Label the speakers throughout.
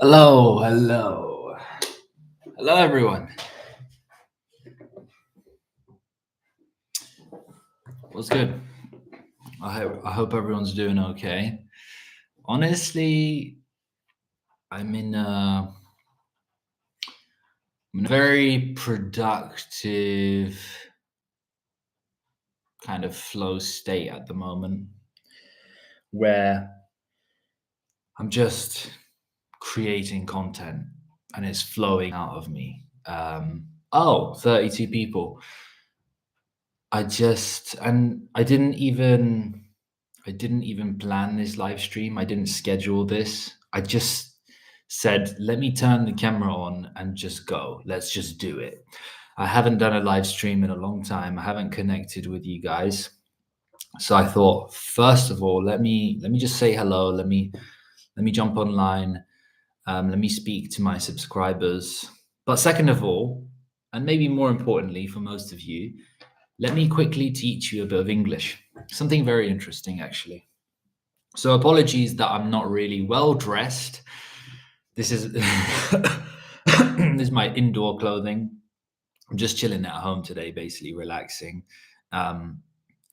Speaker 1: Hello, hello. Hello, everyone. What's good? I hope, I hope everyone's doing okay. Honestly, I'm in a, I'm in a very productive kind of flow state at the moment where I'm just creating content and it's flowing out of me. Um, oh, 32 people. I just, and I didn't even, I didn't even plan this live stream. I didn't schedule this. I just said, let me turn the camera on and just go. Let's just do it. I haven't done a live stream in a long time. I haven't connected with you guys. So I thought, first of all, let me let me just say hello. Let me let me jump online. Um, let me speak to my subscribers. But second of all, and maybe more importantly for most of you, let me quickly teach you a bit of English. Something very interesting, actually. So apologies that I'm not really well dressed. This is this is my indoor clothing. I'm just chilling at home today, basically relaxing. Um,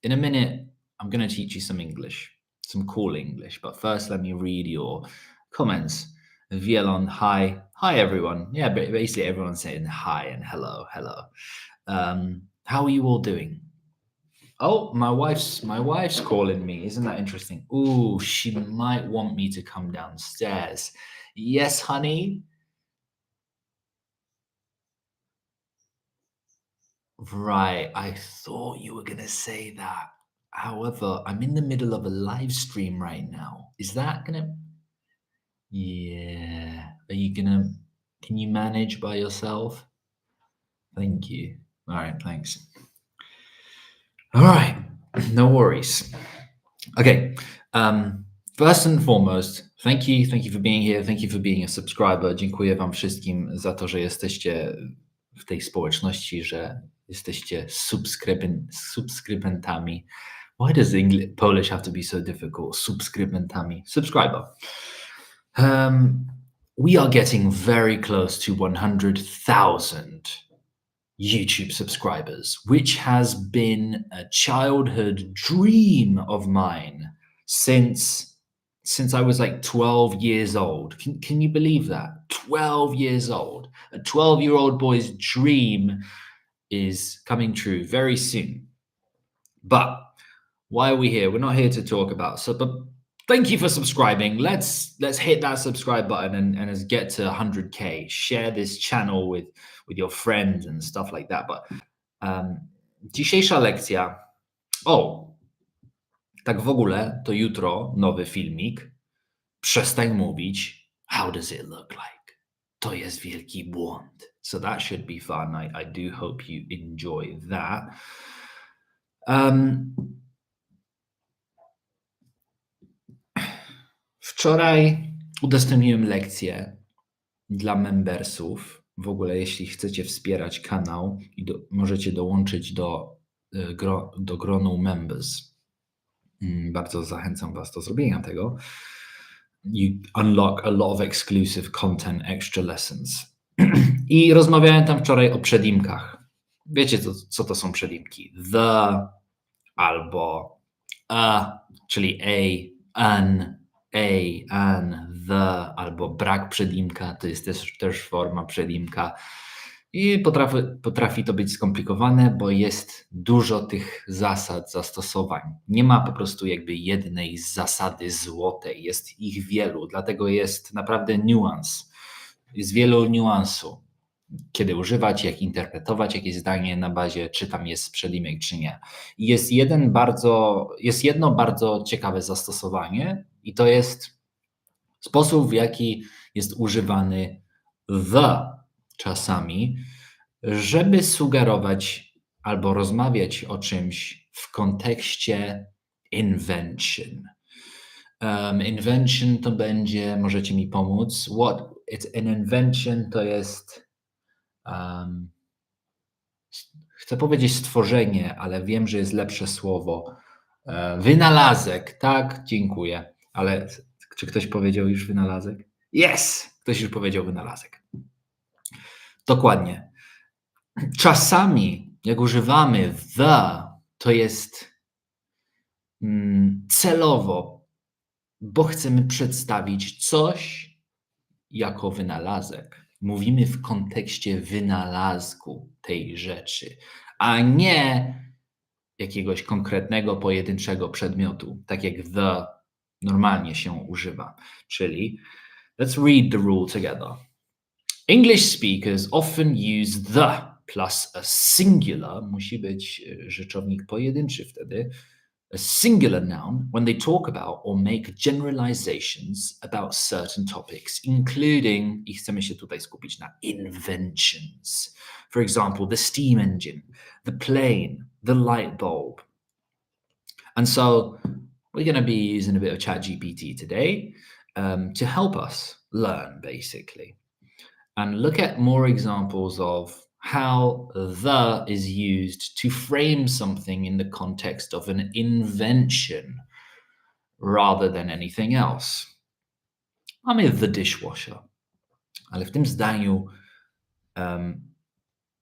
Speaker 1: in a minute, I'm going to teach you some English, some cool English. But first, let me read your comments. Vielon, hi. Hi, everyone. Yeah, ba- basically everyone's saying hi and hello, hello. Um, how are you all doing? Oh, my wife's my wife's calling me. Isn't that interesting? Ooh, she might want me to come downstairs. Yes, honey. Right. I thought you were gonna say that. However, I'm in the middle of a live stream right now. Is that gonna Yeah. Are you gonna can you manage by yourself? Thank you. All right, thanks. All right, no worries. Okay. Um, first and foremost, thank you, thank you for being here. Thank you for being a subscriber. Dziękuję Wam wszystkim za to, że jesteście w tej społeczności, że jesteście subskryben subskrybentami. Why does English, Polish have to be so difficult? Subskrybentami, subscriber. Um, we are getting very close to 100,000 YouTube subscribers, which has been a childhood dream of mine since since I was like 12 years old. Can, can you believe that? 12 years old. A 12 year old boy's dream is coming true very soon. But why are we here? We're not here to talk about thank you for subscribing. Let's let's hit that subscribe button and, and let's get to 100k. Share this channel with with your friends and stuff like that. But um, dzisiejsza lekcja. O, tak w ogóle, to jutro nowy filmik. Przestań mówić. How does it look like? To jest wielki błąd. So that should be fun. I, I do hope you enjoy that. Um, wczoraj udostępniłem lekcję dla membersów. W ogóle, jeśli chcecie wspierać kanał, i do, możecie dołączyć do, y, do gronu members. Mm, Bardzo zachęcam Was do zrobienia tego. You unlock a lot of exclusive content, extra lessons. I rozmawiałem tam wczoraj o przedimkach. Wiecie, co, co to są przedimki? The albo a, czyli a, an, a, an, the, albo brak przedimka, to jest też, też forma przedimka. I potrafi, potrafi to być skomplikowane, bo jest dużo tych zasad, zastosowań. Nie ma po prostu jakby jednej zasady złotej, jest ich wielu, dlatego jest naprawdę niuans. Jest wielu niuansu, kiedy używać, jak interpretować jakieś zdanie na bazie, czy tam jest przedimek, czy nie. Jest jeden bardzo, jest jedno bardzo ciekawe zastosowanie, i to jest sposób, w jaki jest używany the czasami, żeby sugerować albo rozmawiać o czymś w kontekście invention. Um, invention to będzie, możecie mi pomóc. What it's an invention to jest um, chcę powiedzieć stworzenie, ale wiem, że jest lepsze słowo. E, Wynalazek, tak, dziękuję. Ale czy ktoś powiedział już wynalazek? Yes! Ktoś już powiedział wynalazek. Dokładnie. Czasami, jak używamy the, to jest mm, celowo, bo chcemy przedstawić coś jako wynalazek. Mówimy w kontekście wynalazku tej rzeczy, a nie jakiegoś konkretnego, pojedynczego przedmiotu, tak jak the normalnie się używa. Czyli let's read the rule together. English speakers often use the plus a singular, musi być e, rzeczownik pojedynczy wtedy, a singular noun when they talk about or make generalizations about certain topics, including, i chcemy się tutaj skupić na inventions. For example, the steam engine, the plane, the light bulb. And so we're going to be using a bit of ChatGPT today um, to help us learn, basically, and look at more examples of how the is used to frame something in the context of an invention rather than anything else. Mamy the dishwasher, tym zdaniu um,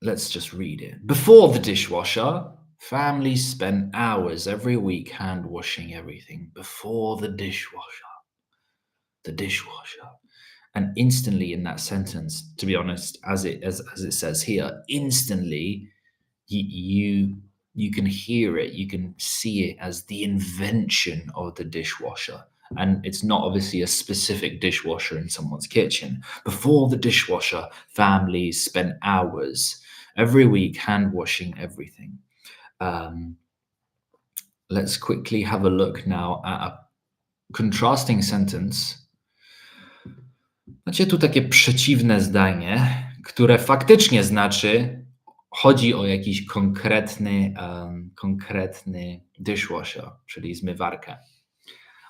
Speaker 1: let's just read it. Before the dishwasher, families spent hours every week hand washing everything. Before the dishwasher, the dishwasher. And instantly in that sentence to be honest as it as, as it says here instantly you, you you can hear it you can see it as the invention of the dishwasher. And it's not obviously a specific dishwasher in someone's kitchen. Before the dishwasher families spent hours every week hand washing everything um, let's quickly have a look now at a contrasting sentence Macie tu takie przeciwne zdanie, które faktycznie znaczy, chodzi o jakiś konkretny, um, konkretny dishwasher, czyli zmywarkę.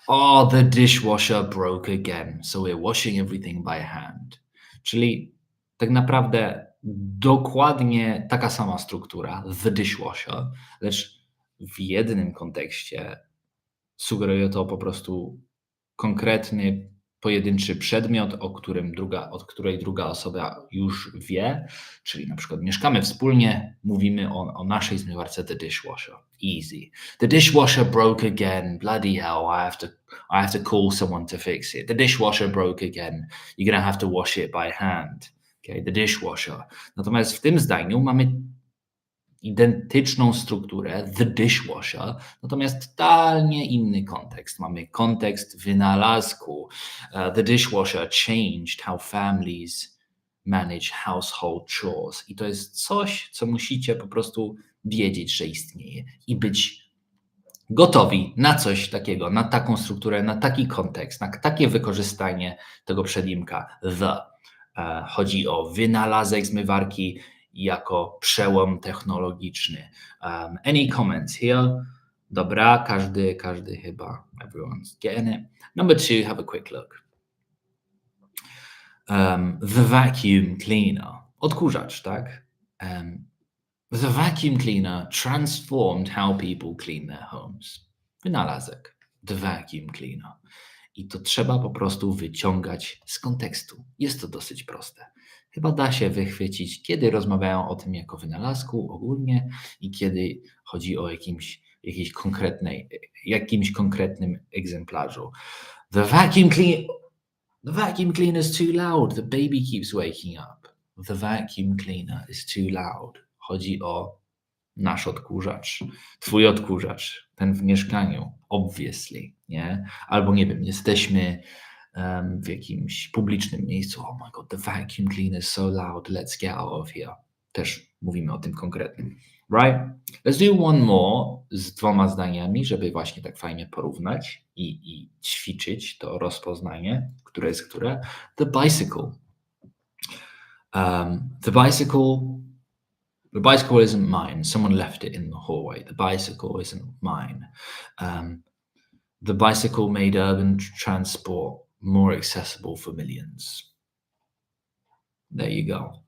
Speaker 1: Oh, the dishwasher broke again, so we're washing everything by hand. Czyli tak naprawdę dokładnie taka sama struktura, the dishwasher, lecz w jednym kontekście sugeruje to po prostu konkretny pojedynczy przedmiot, o którym druga, od której druga osoba już wie, czyli na przykład mieszkamy wspólnie, mówimy o, o naszej zmywarce the dishwasher. Easy. The dishwasher broke again. Bloody hell, I have to I have to call someone to fix it. The dishwasher broke again. You're gonna have to wash it by hand. Okay, the dishwasher. Natomiast w tym zdaniu mamy identyczną strukturę, the dishwasher, natomiast totalnie inny kontekst. Mamy kontekst wynalazku. Uh, the dishwasher changed how families manage household chores. I to jest coś, co musicie po prostu wiedzieć, że istnieje i być gotowi na coś takiego, na taką strukturę, na taki kontekst, na takie wykorzystanie tego przedimka the. Uh, chodzi o wynalazek zmywarki, jako przełom technologiczny. Um, any comments here? Dobra, każdy, każdy chyba, everyone's getting it. Number two, have a quick look. Um, the vacuum cleaner, odkurzacz, tak? Um, the vacuum cleaner transformed how people clean their homes. Wynalazek, the vacuum cleaner. I to trzeba po prostu wyciągać z kontekstu. Jest to dosyć proste chyba da się wychwycić, kiedy rozmawiają o tym jako wynalazku ogólnie i kiedy chodzi o jakimś, jakiejś konkretnej, jakimś konkretnym egzemplarzu. The vacuum clean The vacuum cleaner is too loud. The baby keeps waking up. The vacuum cleaner is too loud. Chodzi o nasz odkurzacz, twój odkurzacz, ten w mieszkaniu, obviously, nie? Albo nie wiem, jesteśmy um, w jakimś publicznym miejscu. Oh my god, the vacuum cleaner is so loud, let's get out of here. Też mówimy o tym konkretnym. Right? Let's do one more z dwoma zdaniami, żeby właśnie tak fajnie porównać i, i ćwiczyć to rozpoznanie, które jest które. The bicycle. Um, the bicycle The bicycle isn't mine. Someone left it in the hallway. The bicycle isn't mine. Um, the bicycle made urban transport more accessible for millions. There you go.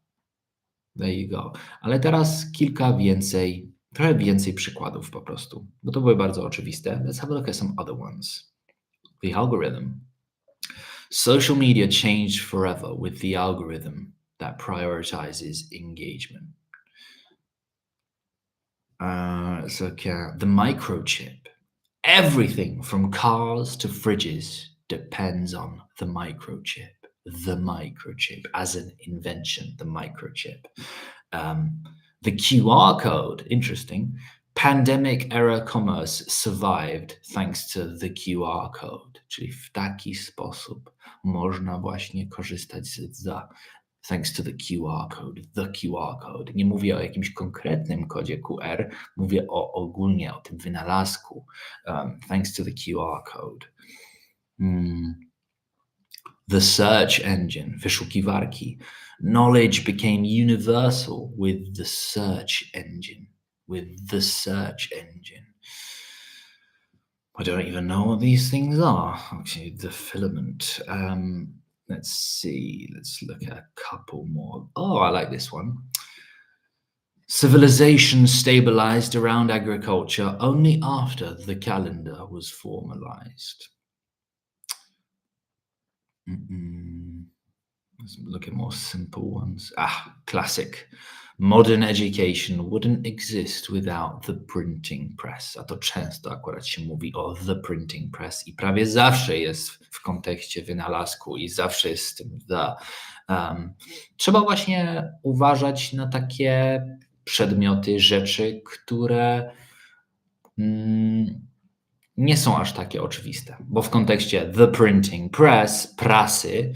Speaker 1: There you go. Ale teraz kilka więcej, trochę więcej przykładów po prostu, bo to były bardzo oczywiste. Let's have a look at some other ones. The algorithm. Social media changed forever with the algorithm that prioritizes engagement. Uh, the microchip. Everything from cars to fridges depends on the microchip. The microchip as an invention, the microchip. Um, the QR code, interesting. Pandemic era commerce survived thanks to the QR code, czyli w taki sposób można właśnie korzystać z thanks to the QR code, the QR code. Nie mówię o jakimś konkretnym kodzie QR, mówię o ogólnie o tym wynalazku. Um, thanks to the QR code. Mm. The search engine, wyszukiwarki. Knowledge became universal with the search engine. With the search engine. I don't even know what these things are. Actually, the filament. Um, let's see. Let's look at a couple more. Oh, I like this one. Civilization stabilized around agriculture only after the calendar was formalized. Mm-mm. Let's look at more simple ones. Ah, classic. Modern education wouldn't exist without the printing press. A to często akurat się mówi o the printing press i prawie zawsze jest w kontekście wynalazku i zawsze jest z tym the. Um, trzeba właśnie uważać na takie przedmioty, rzeczy, które mm, nie są aż takie oczywiste, bo w kontekście the printing press, prasy,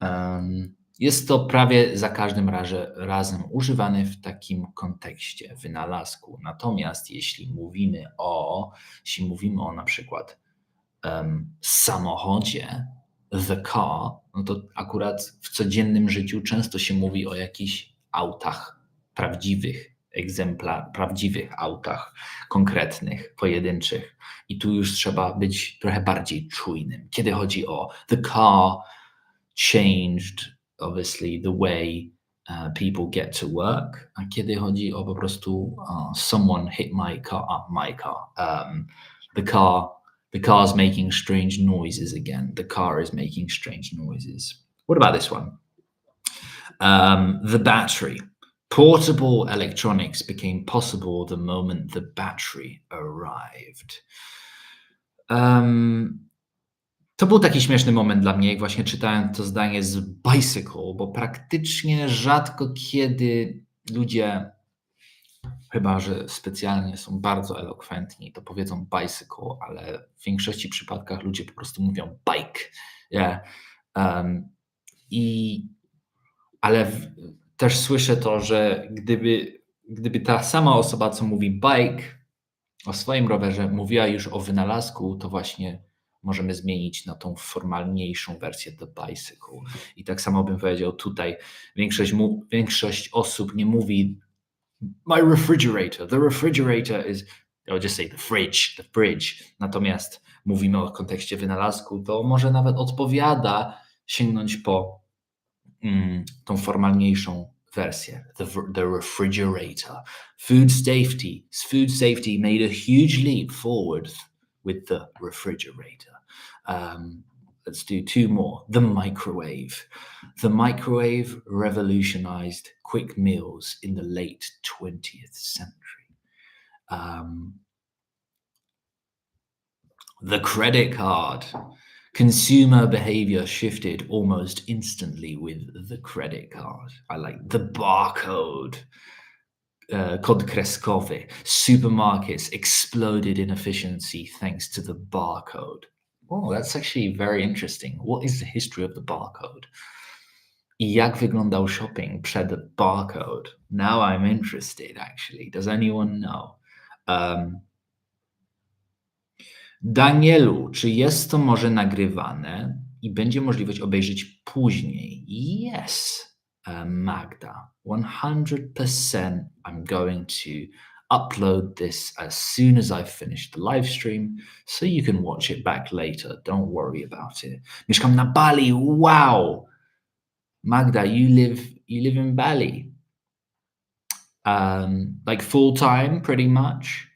Speaker 1: um, jest to prawie za każdym razie, razem używany w takim kontekście wynalazku. Natomiast jeśli mówimy o, jeśli mówimy o na przykład um, samochodzie, the car, no to akurat w codziennym życiu często się mówi o jakichś autach prawdziwych, egzemplar, prawdziwych autach, konkretnych, pojedynczych. I tu już trzeba być trochę bardziej czujnym. Kiedy chodzi o the car changed obviously the way uh, people get to work, kiedy chodzi o po prostu uh, someone hit my car, uh, my car, um, the car, the car's making strange noises again. The car is making strange noises. What about this one? Um, the battery. Portable electronics became possible the moment the battery arrived. Um, to był taki śmieszny moment dla mnie, jak właśnie czytałem to zdanie z bicycle, bo praktycznie rzadko kiedy ludzie, chyba że specjalnie są bardzo elokwentni, to powiedzą bicycle, ale w większości przypadkach ludzie po prostu mówią bike. Yeah. Um, I ale w, też słyszę to, że gdyby, gdyby ta sama osoba, co mówi bike o swoim rowerze, mówiła już o wynalazku, to właśnie możemy zmienić na tą formalniejszą wersję The Bicycle. I tak samo bym powiedział tutaj, większość, większość osób nie mówi my refrigerator, the refrigerator is, I'll just say the fridge, the fridge. Natomiast mówimy o kontekście wynalazku, to może nawet odpowiada sięgnąć po mm, tą formalniejszą wersję, the, the refrigerator. Food safety, food safety made a huge leap forward with the refrigerator. Um, let's do two more. The microwave. The microwave revolutionized quick meals in the late 20th century. Um, the credit card. Consumer behavior shifted almost instantly with the credit card. I like the barcode kod kreskowy. Supermarkets exploded in efficiency thanks to the barcode. Oh, that's actually very interesting. What is the history of the barcode? I jak wyglądał shopping przed barcode? Now I'm interested, actually. Does anyone know? Um, Danielu, czy jest to może nagrywane i będzie możliwość obejrzeć później? Yes, uh, Magda. 100% I'm going to upload this as soon as I finish the live stream so you can watch it back later. Don't worry about it. Mieszkam na Bali. Wow. Magda, you live you live in Bali. Um, like full time pretty much.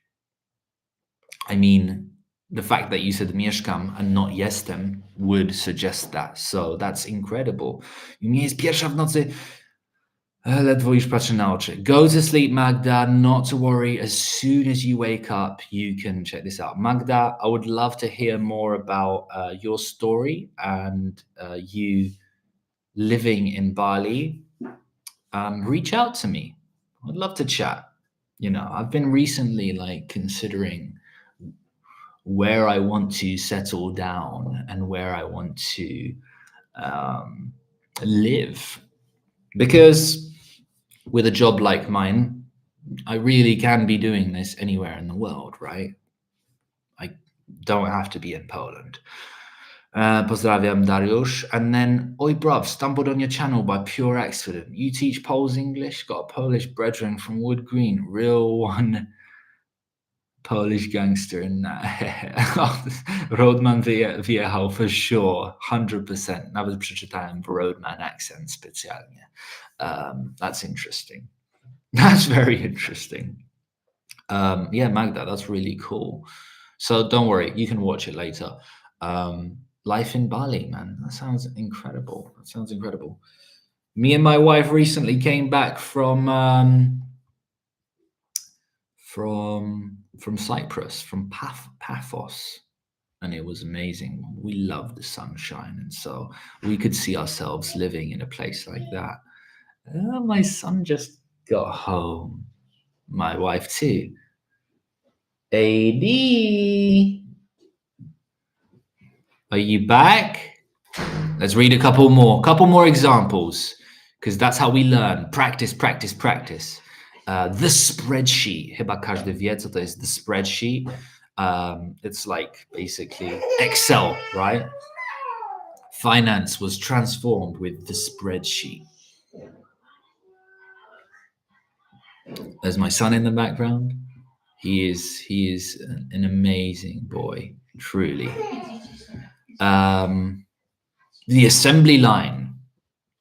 Speaker 1: I mean, the fact that you said mieszkam and not jestem would suggest that. So that's incredible. U mnie jest pierwsza w nocy. Ledwo już patrzę na oczy. Go to sleep, Magda. Not to worry. As soon as you wake up, you can check this out. Magda, I would love to hear more about uh, your story and uh, you living in Bali. Um, reach out to me. I'd love to chat. You know, I've been recently like considering where I want to settle down and where I want to um, live. Because with a job like mine, I really can be doing this anywhere in the world, right? I don't have to be in Poland. Uh, pozdrawiam, Dariusz. And then, oi, bruv, stumbled on your channel by pure accident. You teach Poles English? Got a Polish brethren from Wood Green. Real one Polish gangster in that. Roadman wyje, wyjechał for sure, 100%. Nawet przeczytałem Roadman accent specjalnie. Um, that's interesting. That's very interesting. Um, yeah, Magda, that's really cool. So don't worry, you can watch it later. Um, life in Bali, man, that sounds incredible. That sounds incredible. Me and my wife recently came back from um, from from Cyprus, from Path- Paphos, and it was amazing. We loved the sunshine, and so we could see ourselves living in a place like that. Uh, my son just got home. My wife too. AD, are you back? Let's read a couple more, couple more examples, because that's how we learn. Practice, practice, practice. Uh, the spreadsheet. Chyba każdy wie, co to jest the spreadsheet. Um, it's like basically Excel, right? Finance was transformed with the spreadsheet. There's my son in the background. He is he is an, amazing boy, truly. Um, the assembly line.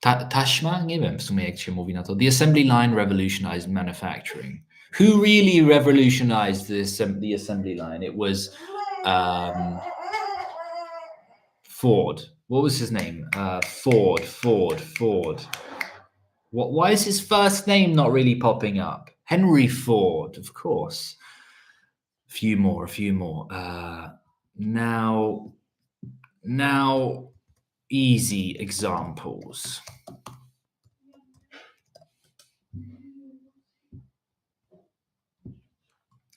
Speaker 1: Ta? Nie wiem w sumie jak się mówi na to. The assembly line revolutionized manufacturing. Who really revolutionized the, assem- the assembly line? It was um, Ford. What was his name? Uh, Ford, Ford, Ford. What? Why is his first name not really popping up? Henry Ford, of course. A few more, a few more. Uh, now, now, easy examples.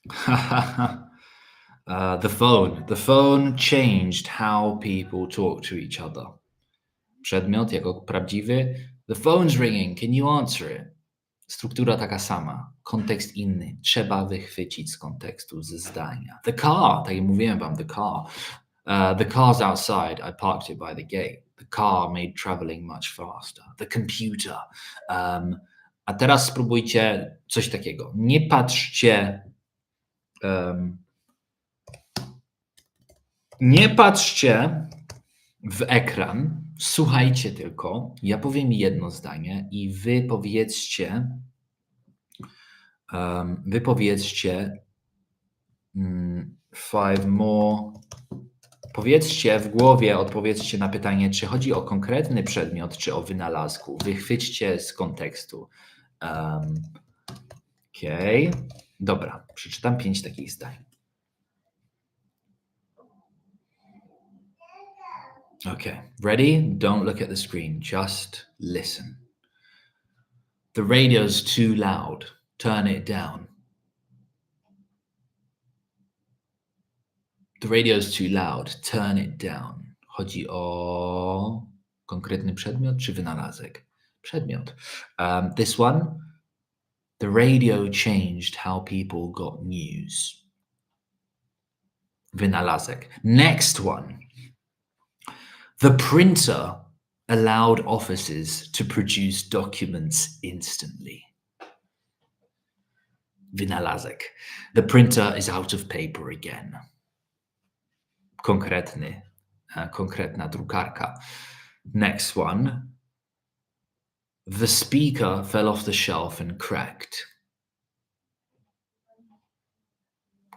Speaker 1: uh, the phone. The phone changed how people talk to each other. Przedmiot jako prawdziwy. The phone's ringing. Can you answer it? Struktura taka sama. Kontekst inny. Trzeba wychwycić z kontekstu, ze zdania. The car. Tak jak mówiłem wam, the car. Uh, the car's outside. I parked it by the gate. The car made traveling much faster. The computer. Um, a teraz spróbujcie coś takiego. Nie patrzcie um, nie patrzcie w ekran, słuchajcie tylko. Ja powiem jedno zdanie i wy powiedzcie, um, wy powiedzcie mm, five more. Powiedzcie w głowie, odpowiedzcie na pytanie, czy chodzi o konkretny przedmiot, czy o wynalazku. Wychwyćcie z kontekstu. Um, Okej. Okay. Dobra, przeczytam pięć takich zdań. Okay, ready? Don't look at the screen, just listen. The radio's too loud. Turn it down. The radio's too loud. Turn it down. Chodzi o konkretny przedmiot czy wynalazek? Przedmiot. Um, this one the radio changed how people got news. Vynalazek. Next one. The printer allowed offices to produce documents instantly. Vynalazek. The printer is out of paper again. Konkretny, konkretna drukarka. Next one. The speaker fell off the shelf and cracked.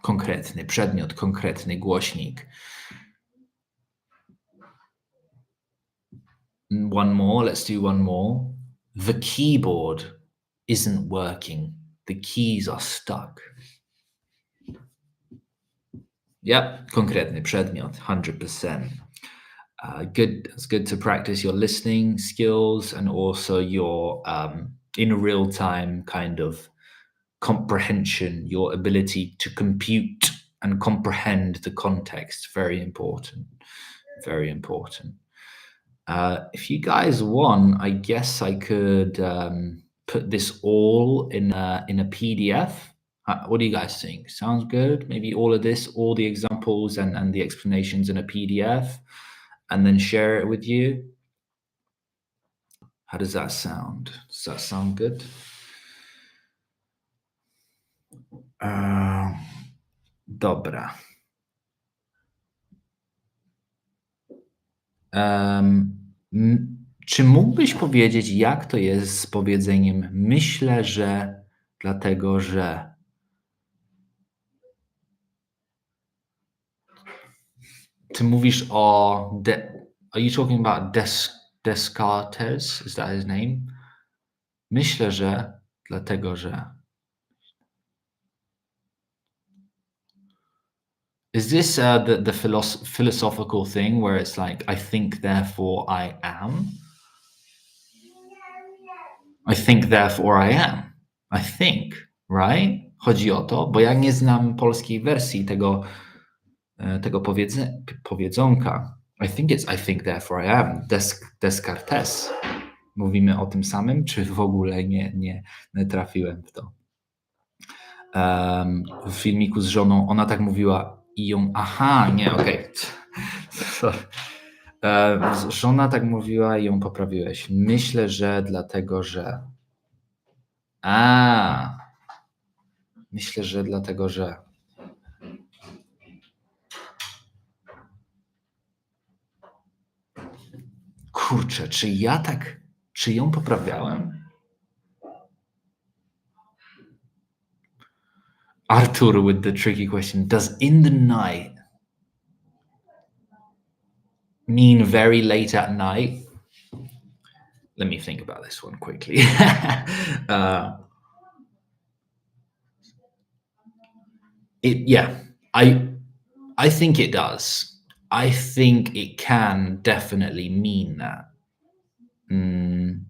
Speaker 1: konkretny przedmiot, konkretny głośnik. One more, let's do one more. The keyboard isn't working. The keys are stuck. Yep, konkretny przedmiot, 100%. Uh, good, it's good to practice your listening skills and also your um, in real time kind of comprehension, your ability to compute and comprehend the context. Very important. Very important. Uh, if you guys want, I guess I could um, put this all in a, in a PDF. Uh, what do you guys think? Sounds good? Maybe all of this, all the examples and, and the explanations in a PDF, and then share it with you. How does that sound? Does that sound good? Uh, dobra. Um, czy mógłbyś powiedzieć, jak to jest z powiedzeniem myślę, że dlatego, że ty mówisz o de, are you talking about Des, Descartes? Is that his name? Myślę, że dlatego, że Is this uh, the the philosoph- philosophical thing where it's like I think, therefore I am? I think, therefore I am. I think, right? Chodzi o to, bo ja nie znam polskiej wersji tego, tego powiedze, powiedzonka. I think it's I think, therefore I am. Des, Descartes. Mówimy o tym samym, czy w ogóle nie, nie, nie trafiłem w to? Um, w filmiku z żoną ona tak mówiła i ją, aha, nie, okej. Okay. E, żona tak mówiła i ją poprawiłeś. Myślę, że dlatego, że. A. Myślę, że dlatego, że. Kurczę, czy ja tak. Czy ją poprawiałem? With the tricky question Does in the night mean very late at night? Let me think about this one quickly. uh, it, yeah, I, I think it does. I think it can definitely mean that. Mm.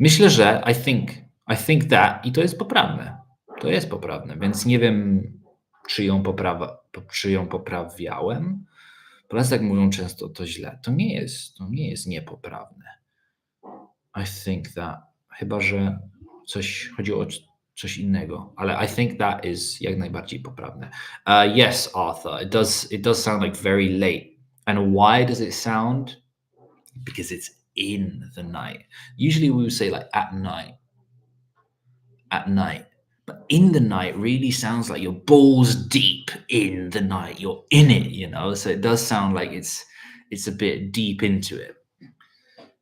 Speaker 1: Myślę, że I think, I think that i to jest poprawne. To jest poprawne, więc nie wiem, czy ją, poprawa, czy ją poprawiałem. Polacy jak mówią często, to źle. To nie jest, to nie jest niepoprawne. I think that, chyba że coś chodziło o coś innego, ale I think that is jak najbardziej poprawne. Uh, yes, Arthur, it does, it does sound like very late. And why does it sound? Because it's in the night. Usually we would say like at night. At night. But in the night really sounds like you're balls deep in the night. You're in it, you know. So it does sound like it's it's a bit deep into it.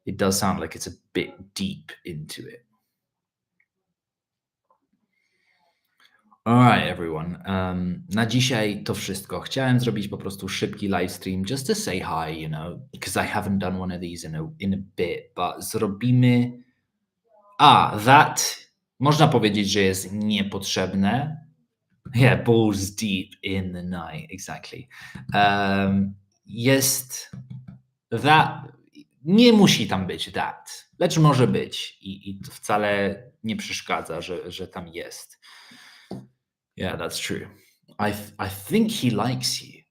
Speaker 1: It does sound like it's a bit deep into it. Alright, everyone. Um, na dzisiaj to wszystko. Chciałem zrobić po prostu szybki live stream just to say hi, you know, because I haven't done one of these in a, in a bit, but zrobimy. Ah, that można powiedzieć, że jest niepotrzebne. Yeah, balls deep in the night, exactly. Um, jest that, nie musi tam być that, lecz może być i, i to wcale nie przeszkadza, że, że tam jest. Yeah, that's true. I, I think he likes you.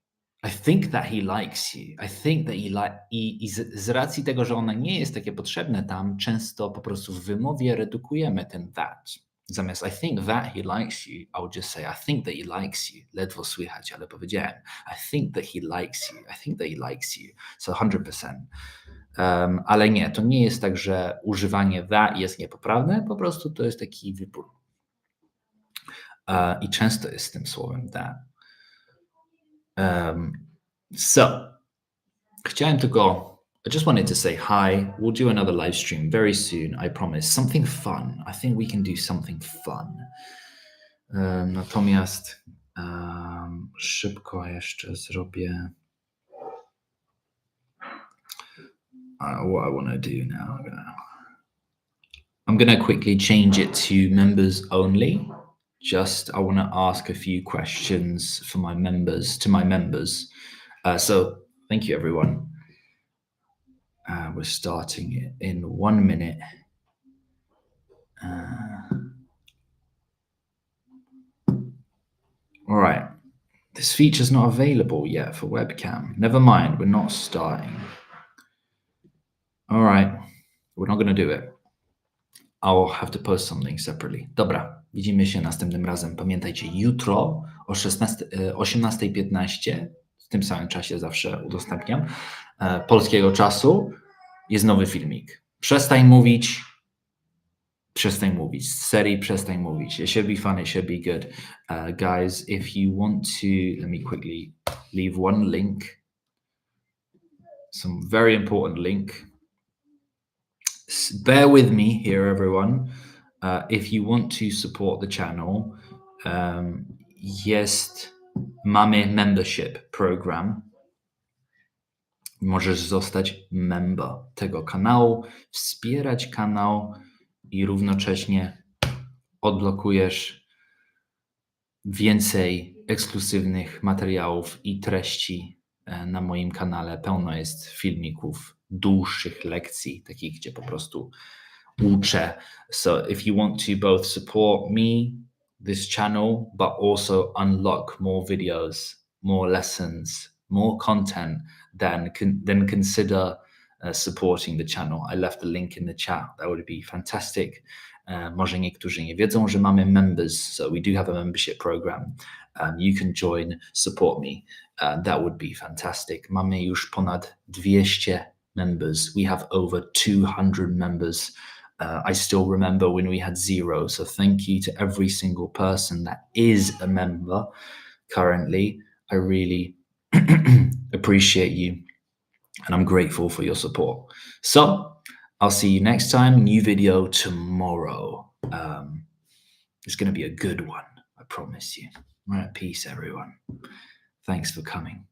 Speaker 1: I think that he likes you. I think that he like i, i z, z, racji tego, że ona nie jest takie potrzebne tam, często po prostu w wymowie redukujemy ten that. Zamiast I think that he likes you, I would just say I think that he likes you. Ledwo słychać, ale powiedziałem I think that he likes you. I think that he likes you. So 100%. Um, ale nie, to nie jest tak, że używanie that jest niepoprawne, po prostu to jest taki wybór. Uh, I często jest tym słowem that. Um, so, chciałem tylko, I just wanted to say hi. We'll do another live stream very soon, I promise. Something fun. I think we can do something fun. Um, natomiast Um, szybko jeszcze zrobię. Uh, what I want to do now. I'm I'm gonna quickly change it to members only. Just I want to ask a few questions for my members to my members. Uh, so thank you everyone. Uh, we're starting it in one minute. Uh, all right. This feature's not available yet for webcam. Never mind, we're not starting. All right, we're not going to do it. I'll have to post something separately. Dobra, widzimy się następnym razem. Pamiętajcie, jutro o 16, e, 18.15, w tym samym czasie zawsze udostępniam, e, polskiego czasu, jest nowy filmik. Przestań mówić, przestań mówić. Z serii przestań mówić. It should be fun, it should be good. Uh, guys, if you want to, let me quickly leave one link. Some very important link. Bear with me here, everyone. Uh, if you want to support the channel, um, jest mamy membership program. Możesz zostać member tego kanału, wspierać kanał i równocześnie odblokujesz więcej ekskluzywnych materiałów i treści e, na moim kanale. Pełno jest filmików, dłuższych lekcji, takich, gdzie po prostu So if you want to both support me, this channel, but also unlock more videos, more lessons, more content, then con- then consider uh, supporting the channel. I left the link in the chat. That would be fantastic. Uh, może niektórzy nie wiedzą, że mamy members, so we do have a membership program. Um, you can join, support me. Uh, that would be fantastic. Mamy już ponad 200 members. We have over 200 members. Uh, I still remember when we had zero. So thank you to every single person that is a member currently. I really appreciate you and I'm grateful for your support. So I'll see you next time. New video tomorrow. Um, it's going to be a good one. I promise you. All right, peace, everyone. Thanks for coming.